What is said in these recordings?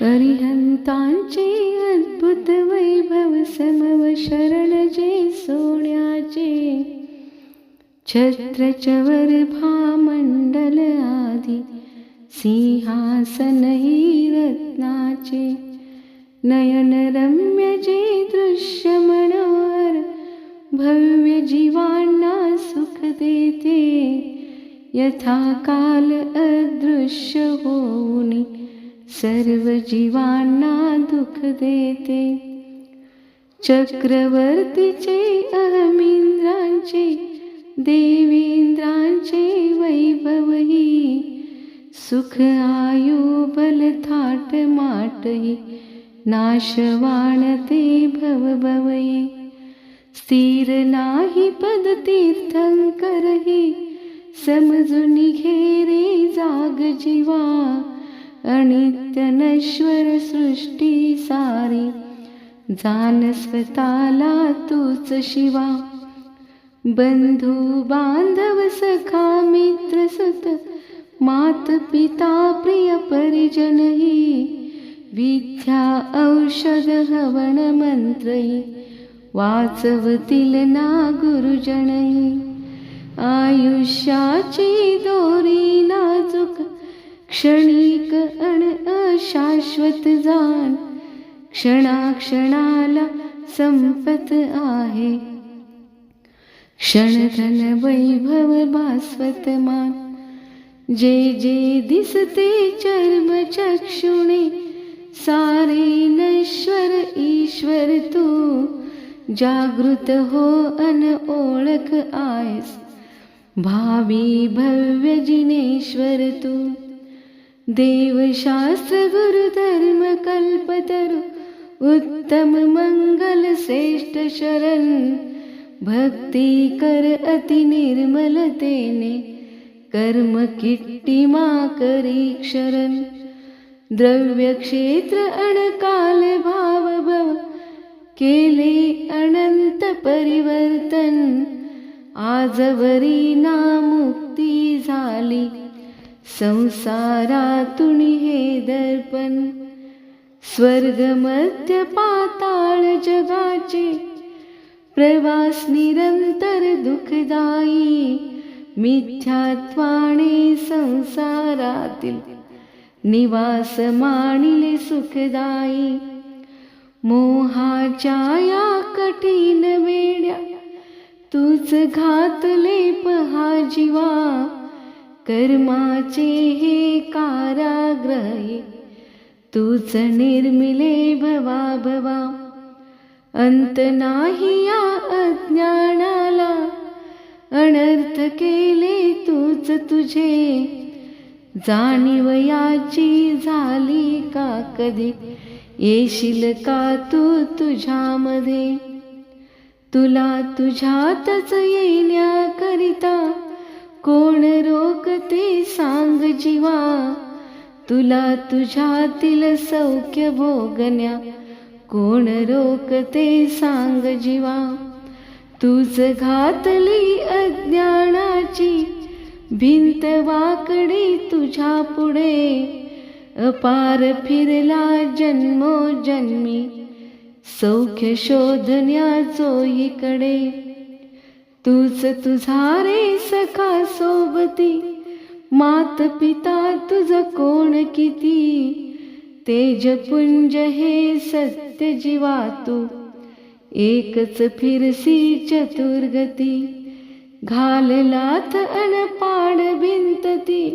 अरिहंतांचे अद्भुत वैभव समव शरण जे सोन्याचे. छत्रचवर भामंडल आदि सिंहासनही रत्नाचे. नयन रम्य जे दृश्य मनोहर भव्य जीवांना सुख देते. यथा काल अदृश्य होऊनी सर्व जीवांना दुःख देते. चक्रवर्तीचे अहमिंद्रांचे देवेंद्रांचे वैभवही सुख आयु बल थाट माटही नाशवाण ते भवभवये स्थिर नाही पद तीर्थंकरही समजून घेरे जाग जीवा. अनित्य नश्वर सृष्टी सारी जाण स्वतःला तूच शिवा. बंधू बांधव सखा मित्र सत मात पिता प्रिय परिजनही विद्या औषध हवन मंत्रही वाचवतील ना गुरुजनही आयुष्याची दोरी नाजूक क्षणिक अण अशाश्वत जाण क्षणाक्षणाला संपत आहे. क्षणधन वैभव भास्वत मान जे जे दिसते चर्म चक्षुणे सारे नश्वर ईश्वर तू जागृत हो अन ओळख आहेस. भावी भव्य जिनेश्वर तू. देवशास्त्र गुरुधर्म कल्पतरु उत्तम मंगल श्रेष्ठ शरण। भक्ती कर अति निर्मलतेने कर्म किट्टिमा करी क्षरण। द्रव्य क्षेत्र अणकाल भाव भव केले अनंत परिवर्तन। आजवरी ना मुक्ती झाली। संसारातून हे दर्पण स्वर्ग मध्य पाताळ जगाचे प्रवास निरंतर दुःखदायी मिथ्यात्वाने संसारातील निवास मानिले सुखदायी मोहाच्या या कठीण वेड्या तूच घातले पहा जीवा कर्माचे हे काराग्रही तूच निर्मिले भवा भवा. अंत नाही या अज्ञानाला अनर्थ केले तूच तुझे. जाणीव याची झाली का कधी? येशील का तू तुझ्यामध्ये? तुला तुझ्यातच येण्याकरिता कोण रोकते सांग जीवा? तुला तुझ्यातील सौख्य भोगण्या. कोण रोकते सांग जीवा? तूच घातली अज्ञानाची. भिंत वाकडी तुझ्या पुढे. अपार फिरला जन्मो जन्मी सौख्य शोधण्याचो इकडे. तूच तुझा रे सखा सोबती. मात पिता तुझ कोण किती? तेजपुंज हे सत्य जीवा तू एकच फिरसी चतुर्गती. घाललाथ अनपाड भिंतती.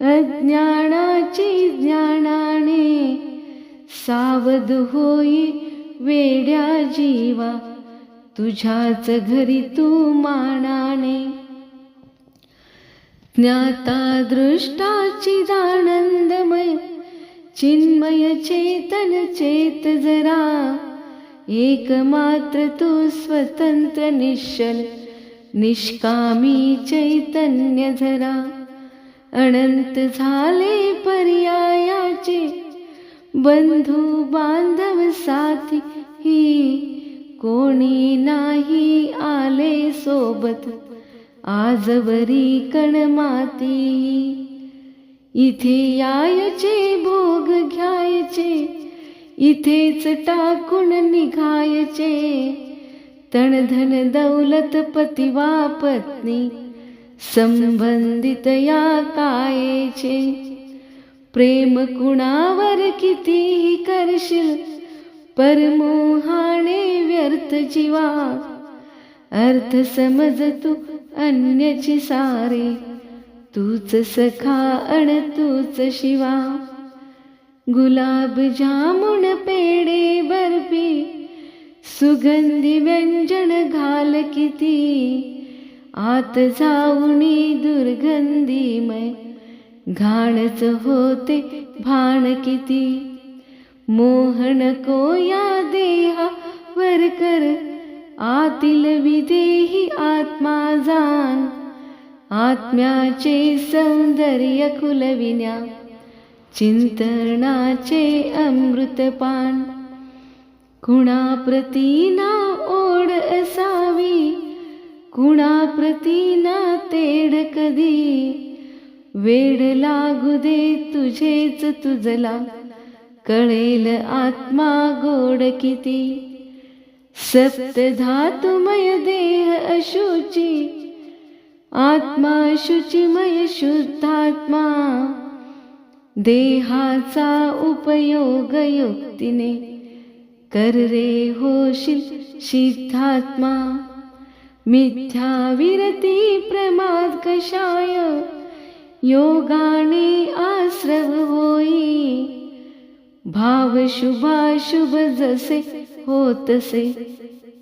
अज्ञानाची ज्ञानाने सावध होई वेड्या जीवा. तुझ्याच घरी तू मानाने. ज्ञाता दृष्टाची दानंदमय चिन्मय चेतन चेत जरा. एकमात्र तू स्वतंत्र निश्चल निष्कामी चैतन्य झरा अनंत झाले पर्यायाचे बंधू बांधव साथी ही. कोणी नाही आले सोबत. आजवरी कण माती इथे यायचे भोग घ्यायचे. इथेच टाकून निघायचे. तण धन दौलत पती वा पत्नी. संबंधित या कायेचे. प्रेम कुणावर कितीही करशील. परमोहाने व्यर्थ जीवा. अर्थ समज तू अन्यची सारे. तूच सखा अण तूच शिवा. गुलाब जामुन पेडे बर्फी. सुगंधी व्यंजन घाल किती. आत जाऊनी दुर्गंधीमय. घाणच होते भाण किती. मोहन को या देहा वर कर। आतील विदेही आत्मा जाण आत्म्याचे सौंदर्य खुलविण्या चिंतनाचे अमृतपान कुणाप्रती ना ओढ असावी। कुणाप्रती ना तेढ कधी। वेड लागू दे तुझेच तुझला। कळेल आत्मा गोड किती? सप्त धातुमय देह अशुची आत्मा शुचिमय शुद्धात्मा देहाचा उपयोग युक्तीने कर रे होशील सिद्धात्मा. मिथ्या विरती प्रमाद कषाय योगाने आश्रव होई. भाव शुभाशुभ जसे होतसे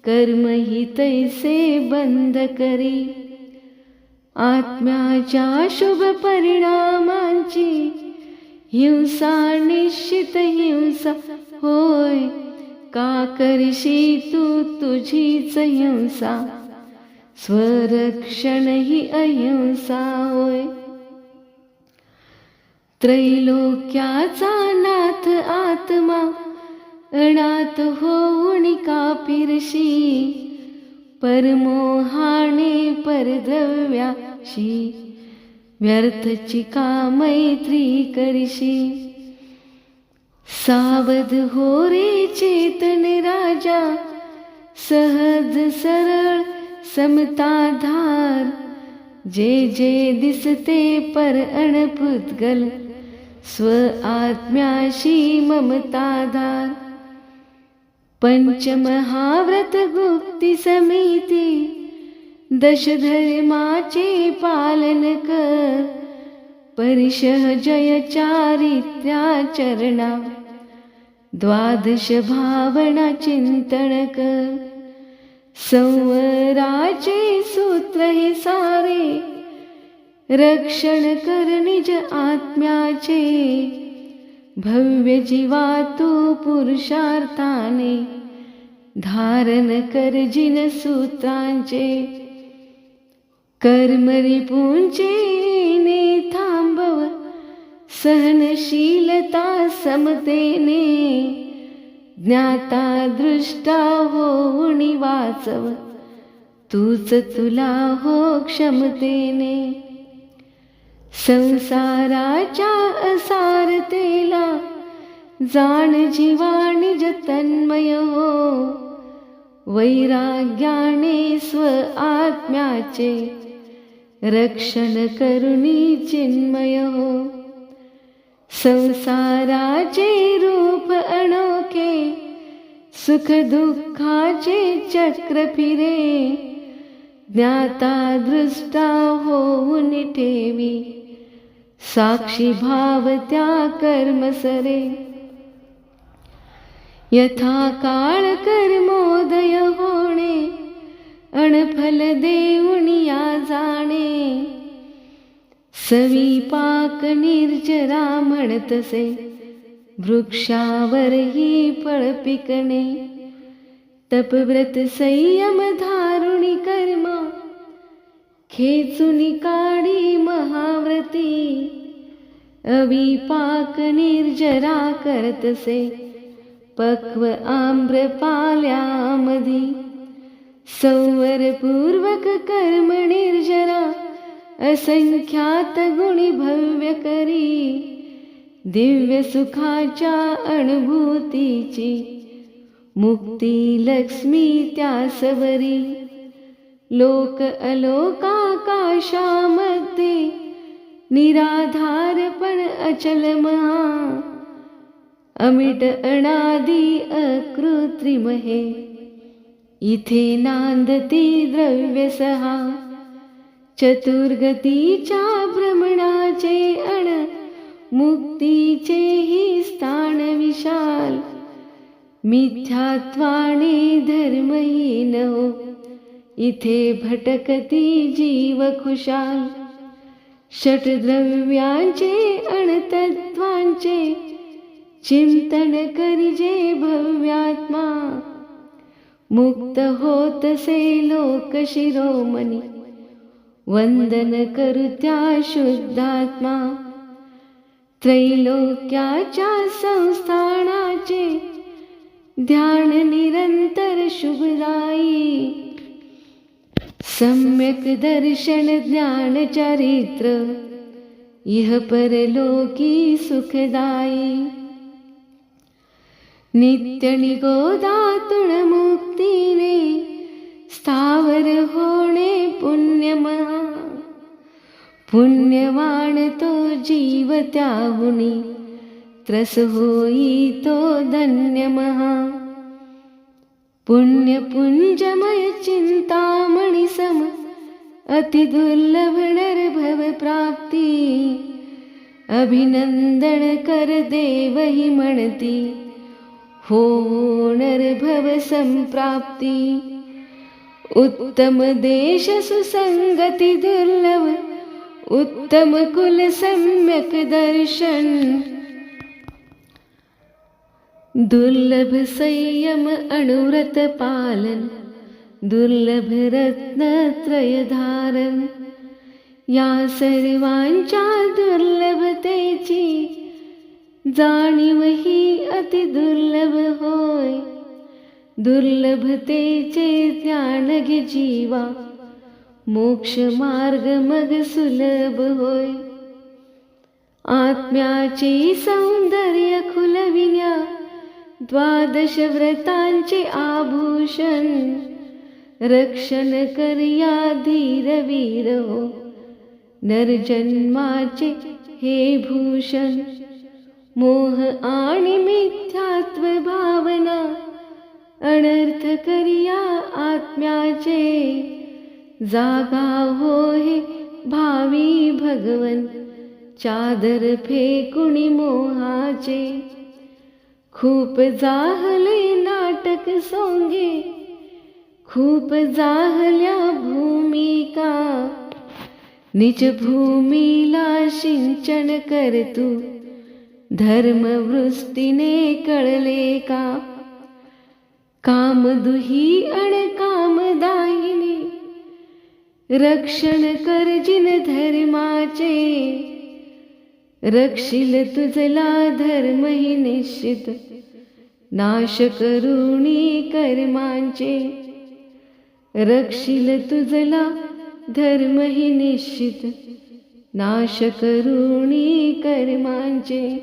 कर्म ही तैसे बंद करी. आत्म्याच्या शुभ परिणामांची हिंसा निश्चित हिंसा होय. का करशी तू तुझीच हिंसा? स्वरक्षण ही अहिंसा होय. त्रैलोक्याचा नाथ आत्मा अनाथ होऊन का पिरशी? परमोहाने परद्रव्याशी व्यर्थची का मैत्री करशी. सावध हो रे चेतन राजा सहज सरळ समताधार. जे जे दिसते पर अणपुद्गल स्व आत्म्याशी ममताधार. पंचमहाव्रत गुप्ती समिती दशधर्माचे पालन कर. परिशह जय चारित्र्याचरणा द्वादश भावना चिंतन कर. संवराचे सूत्र हे सारे रक्षण कर निज आत्म्याचे. भव्य जीवा तू पुरुषार्थाने धारण कर जिन सूत्रांचे. कर्मरिपूंचे ने थांबव सहनशीलता समतेने. ज्ञाता दृष्टा होऊन वाचव तूच तुला हो क्षमतेने. संसाराच्या असारतेला जाण जीवाणी जतन्मय हो. वैराग्याने स्व आत्म्याचे रक्षण करुणी चिन्मय हो. संसाराचे रूप अणोखे सुख दुःखाचे चक्र फिरे ज्ञाता दृष्टा होऊन ठेवी. साक्षी भाव त्या कर्मसरे. यथा काळ कर्मोदय होणे अणफल देऊनिया जाणे. सवी पाक निर्जरा म्हणतसे वृक्षावरही फळ पिकणे. तपव्रत संयम धारुणी कर्मा खेचुनी काढी महाव्रती अविपाक निर्जरा करतसे पक्व आम्र पाल्यामधी संवरपूर्वक कर्म निर्जरा असंख्यात गुणी भव्य करी. दिव्य सुखाच्या अनुभूतीची मुक्ती लक्ष्मी त्यासवरी. लोक अलोकाकाशामध्ये निराधारपण अचल महा. अमिट अनादी अकृत्रिम हे. इथे नांदती द्रव्य सहा. चतुर्गतीच्या भ्रमणाचे अण मुक्तीचे ही स्थान विशाल. मिथ्यात्वाने धर्महीन हो. इथे भटकती जीव खुशाल. षटद्रव्यांचे अणतत्वांचे चिंतन करिजे भव्यात्मा. मुक्त होतसे लोक शिरोमणी. वंदन करुत्या शुद्धात्मा. त्रैलोक्याच्या संस्थानाचे ध्यान निरंतर शुभदायी. सम्यक् दर्शन ज्ञान चरित्र इह परलोकी सुखदायी। नित्य निगोदातुण मुक्तीने स्थावर होणे पुण्यमहा पुण्यवान तो जीव त्याहुनी त्रस होई तो धन्य महा पुण्य पुंजमय चिंतामणी अति दुर्लभ प्राप्ती अभिनंदन कर देव ही म्हणती हो नरभव संप्राप्ती उत्तम देश सुसंगती दुर्लभ। उत्तम कुल सम्यक दर्शन। दुर्लभ संयम अनुव्रत पालन। दुर्लभ या सर्वांच्या दुर्लभतेची जाणीव ही अति दुर्लभ होय। दुर्लभतेचे ज्ञान घे जीवा मोक्ष मार्ग मग सुलभ होय। आत्म्याचे सौंदर्य खुलविण्या द्वादश व्रतांचे आभूषण। रक्षण करिया धीर वीर हो. नरजन्माचे हे भूषण मोह आणि मिथ्यात्व भावना अनर्थ करिया आत्म्याचे. जागा हो हे भावी भगवन चादर फेकुणी मोहाचे. खूप जाहले नाटक सोंगे खूप जाहल्या भूमिका. निज भूमीला सिंचन कर तू. धर्मवृष्टीने कळले का? कामदुही अण कामदायिनी. रक्षण करजिन धर्माचे. रक्षिल तुझला धर्म ही निश्चित. नाश करुणी कर्मांचे. रक्षिल तुझला धर्म ही निश्चित. नाश करुणी कर्मांचे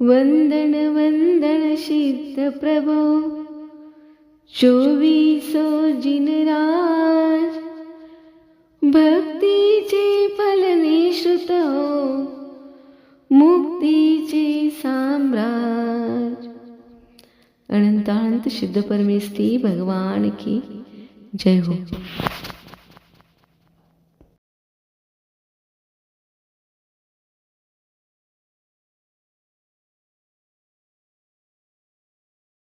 वंदन वंदन सिद्ध प्रभो चोवीसो जिन शुद्ध सिद्ध भगवान की जय हो